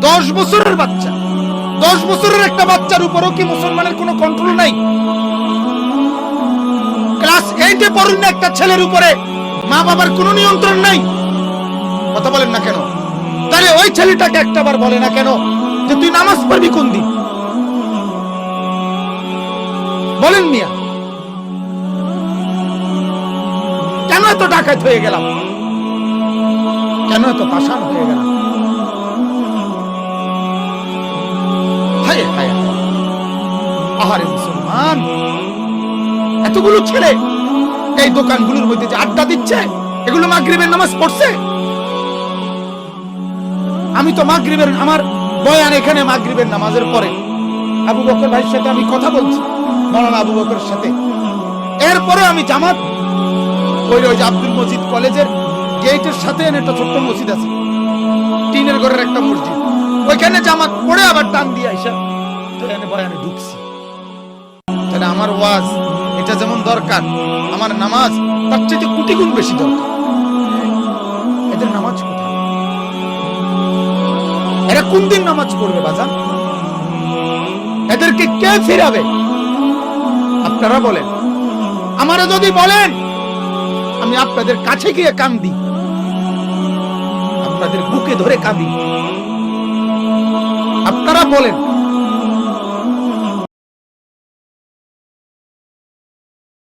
দশ বছরের বাচ্চা। দশ বছরের একটা বাচ্চার উপরও কি মুসলমানের কোনো কন্ট্রোল নাই? ক্লাস এইটে পড়ুন না একটা ছেলের উপরে মা বাবার কোনো নিয়ন্ত্রণ নাই। কথা বলেন না কেন? তাহলে ওই ছেলেটাকে একটাবার বলে না কেন যে তুই নামাজ পড়বি কোন দিন? বলেন মিয়া। কেন এত ডাকাত হয়ে গেলাম? কেন এত পাষাণ হয়ে গেলাম? আহারে মুসলমান। এতগুলো ছেলে এই দোকানগুলোর মধ্যে যে আড্ডা দিচ্ছে, এগুলো মাগরিবের নামাজ পড়ছে? আমি তো মাগরিবের, আমার বয়ান এখানে মাগরিবের নামাজের পরে। আবু বকর ভাইয়ের সাথে আমি কথা বলছি, মৌলানা আবু বকরের সাথে। এরপরে আমি জামাত, ওই ওই আব্দুল মজিদ কলেজের গেটের সাথে একটা ছোট্ট মসজিদ আছে, টিনের ঘরের একটা মসজিদ। ওইখানে জামাত পড়ে আবার টান দিয়ে আইসা, তো এনে বয়ানে ঢুকছি। তাহলে আমার ওয়াজ, এটা যেমন দরকার, আমার নামাজ, তার চেয়ে কোটি গুণ বেশি দরকার। এদের নামাজ কোথায়? এরা কোন দিন নামাজ পড়বে বাজান? এদেরকে কে ফিরাবে? আপনারা বলেন। আমারা যদি বলেন, আমি আপনাদের কাছে গিয়ে কান্দি। আপনাদের বুকে ধরে কাঁদি। আপনারা বলেন